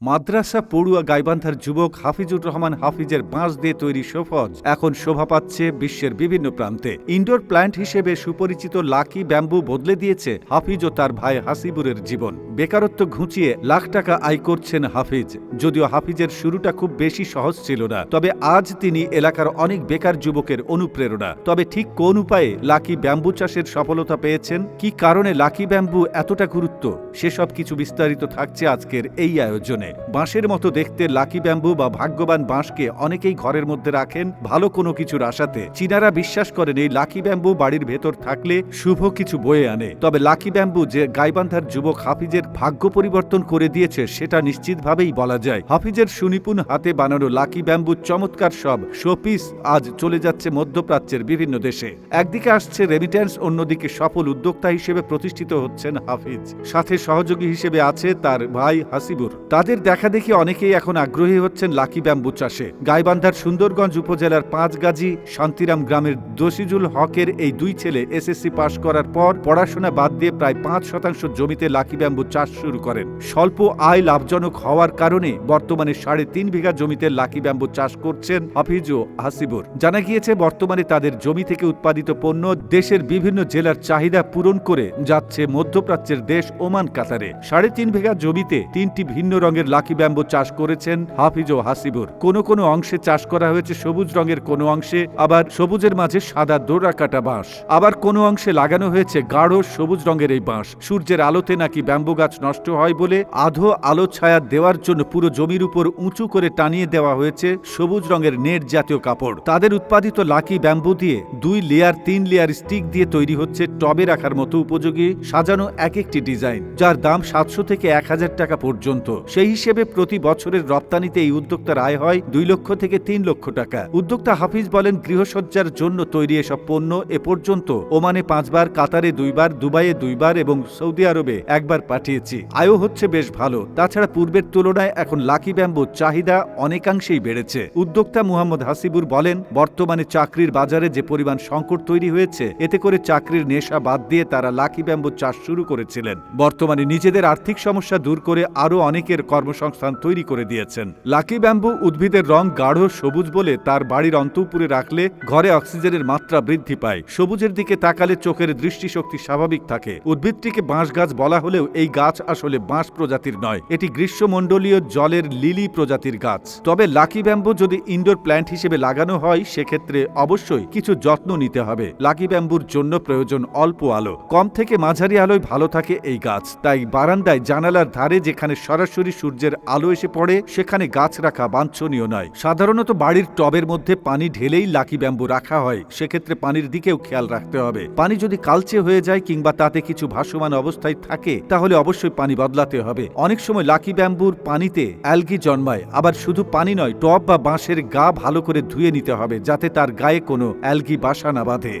মাদ্রাসা পড়ুয়া গাইবান্ধার যুবক হাফিজুর রহমান হাফিজের বাঁশ দিয়ে তৈরি সফজ এখন শোভা পাচ্ছে বিশ্বের বিভিন্ন প্রান্তে। ইনডোর প্ল্যান্ট হিসেবে সুপরিচিত লাকি ব্যাম্বু বদলে দিয়েছে হাফিজ ও তার ভাই হাসিবুরের জীবন। বেকারত্ব ঘুঁচিয়ে লাখ টাকা আয় করছেন হাফিজ। যদিও হাফিজের শুরুটা খুব বেশি সহজ ছিল না, তবে আজ তিনি এলাকার অনেক বেকার যুবকের অনুপ্রেরণা। তবে ঠিক কোন উপায়ে লাকি ব্যাম্বু চাষের সফলতা পেয়েছেন? কি কারণে লাকি ব্যাম্বু এতটা গুরুত্ব? সেসব কিছু বিস্তারিত থাকছে আজকের এই আয়োজনে। বাঁশের মতো দেখতে লাকি ব্যাম্বু বা ভাগ্যবান বাঁশকে অনেকেই ঘরের মধ্যে রাখেন, ভালো কোনো কিছুর আশাতে। চীনারা বিশ্বাস করেন, এই লাকি ব্যাম্বু বাড়ির ভেতর থাকলে শুভ কিছু বয়ে আনে। তবে লাকি ব্যাম্বু যে গাইবান্ধার যুবক হাফিজের ভাগ্য পরিবর্তন করে দিয়েছে, সেটা নিশ্চিতভাবেই বলা যায়। হাফিজের সুনিপুণ হাতে বানানো লাকি ব্যাম্বু চমৎকার সব। শোপিস আজ চলে যাচ্ছে মধ্যপ্রাচ্যের বিভিন্ন দেশে। একদিকে আসছে রেমিট্যান্স অন্যদিকে সফল উদ্যোক্তা হিসেবে প্রতিষ্ঠিত হচ্ছেন হাফিজ। সাথে সহযোগী হিসেবে আছে তার ভাই হাসিবুর। তাদের দেখা দেখি অনেকেই এখন আগ্রহী হচ্ছেন লাকি ব্যাম্বু চাষে। গাইবান্ধার সুন্দরগঞ্জ উপজেলার পাঁচগাজী শান্তিরাম গ্রামের দোষিজুল হকের এই দুই ছেলে এসএসসি পাশ করার পর পড়াশোনা বাদ দিয়ে প্রায় পাঁচ শতাংশ জমিতে লাকি ব্যাম্বু চাষ শুরু করেন। স্বল্প আয় লাভজনক হওয়ার কারণে বর্তমানে সাড়ে তিন বিঘা জমিতে লাকি ব্যাম্বু চাষ করছেন হাফিজ ও হাসিবুর। জানা গিয়েছে, বর্তমানে তাদের জমি থেকে উৎপাদিত পণ্য দেশের বিভিন্ন জেলার চাহিদা পূরণ করে যাচ্ছে মধ্যপ্রাচ্যের দেশ ওমান, কাতারে। সাড়ে তিন বিঘা জমিতে তিনটি ভিন্ন রঙের লাকি ব্যাম্বু চাষ করেছেন হাফিজ ও হাসিবুর। কোনো কোনো অংশে চাষ করা হয়েছে সবুজ রঙের, কোনো অংশে আবার সবুজের মাঝে সাদা দোড়া কাটা বাঁশ। আবার কোনো অংশে লাগানো হয়েছে গাঢ় সবুজ রঙের এই বাঁশ। সূর্যের আলোতে নাকি ব্যাম্বু গাছ নষ্ট হয় বলে আধো আলো ছায়া দেওয়ার জন্য পুরো জমির উপর উঁচু করে টানিয়ে দেওয়া হয়েছে সবুজ রঙের নেট জাতীয় কাপড়। তাদের উৎপাদিত লাকি ব্যাম্বু দিয়ে দুই লেয়ার, তিন লেয়ার স্টিক দিয়ে তৈরি হচ্ছে টবে রাখার মতো উপযোগী সাজানো এক একটি ডিজাইন, যার দাম সাতশো থেকে এক হাজার টাকা পর্যন্ত। সেই হিসেবে প্রতি বছরের রপ্তানিতে এই উদ্যোক্তার আয় হয় দুই লক্ষ থেকে তিন লক্ষ টাকা। উদ্যোক্তা হাফিজ বলেন, গৃহসজ্জার জন্য তৈরি এসব পণ্য এ পর্যন্ত ওমানে পাঁচবার, কাতারে দুইবার, দুবাইয়ে দুইবার এবং সৌদি আরবে একবার পাঠিয়েছি। আয়ও হচ্ছে বেশ ভালো। তাছাড়া পূর্বের তুলনায় এখন লাকি ব্যাম্বুর চাহিদা অনেকাংশেই বেড়েছে। উদ্যোক্তা মুহাম্মদ হাসিবুর বলেন, বর্তমানে চাকরির বাজারে যে পরিমাণ সংকট তৈরি হয়েছে, এতে করে চাকরির নেশা বাদ দিয়ে তারা লাকি ব্যাম্বু চাষ শুরু করেছিলেন। বর্তমানে নিজেদের আর্থিক সমস্যা দূর করে আরও অনেকের কর্মসংস্থান তৈরি করে দিয়েছেন। লাকি ব্যাম্বু উদ্ভিদের রং গাঢ় সবুজ বলে তার বাড়ির অন্তপুরে রাখলে ঘরে অক্সিজেনের মাত্রা বৃদ্ধি পায়। সবুজের দিকে তাকালে চোখের দৃষ্টিশক্তি স্বাভাবিক থাকে। উদ্ভিদটিকে বাঁশ গাছ বলা হলেও এই গাছ আসলে বাঁশ প্রজাতির নয়। এটি গ্রীষ্মমণ্ডলীয় জলের লিলি প্রজাতির গাছ। তবে লাকি ব্যাম্বু যদি ইনডোর প্ল্যান্ট হিসেবে লাগানো হয়, সেক্ষেত্রে অবশ্যই কিছু যত্ন নিতে হবে। লাকি ব্যাম্বুর জন্য প্রয়োজন অল্প আলো। কম থেকে মাঝারি আলোয় ভালো থাকে এই গাছ। তাই বারান্দায় জানালার ধারে যেখানে সরাসরি সূর্যের আলো এসে পড়ে, সেখানে গাছ রাখা বাঞ্ছনীয় নয়। সাধারণত বাড়ির টবের মধ্যে পানি ঢেলেই লাকি ব্যাম্বু রাখা হয়, সেক্ষেত্রে পানির দিকেও খেয়াল রাখতে হবে। পানি যদি কালচে হয়ে যায় কিংবা তাতে কিছু ভাসমান অবস্থায় থাকে, তাহলে অবশ্যই পানি বদলাতে হবে। অনেক সময় লাকি ব্যাম্বুর পানিতে অ্যালগি জন্মায়, আবার শুধু পানি নয়, টব বা বাঁশের গা ভালো করে ধুয়ে নিতে হবে, যাতে তার গায়ে কোনো অ্যালগি বাসা না বাঁধে।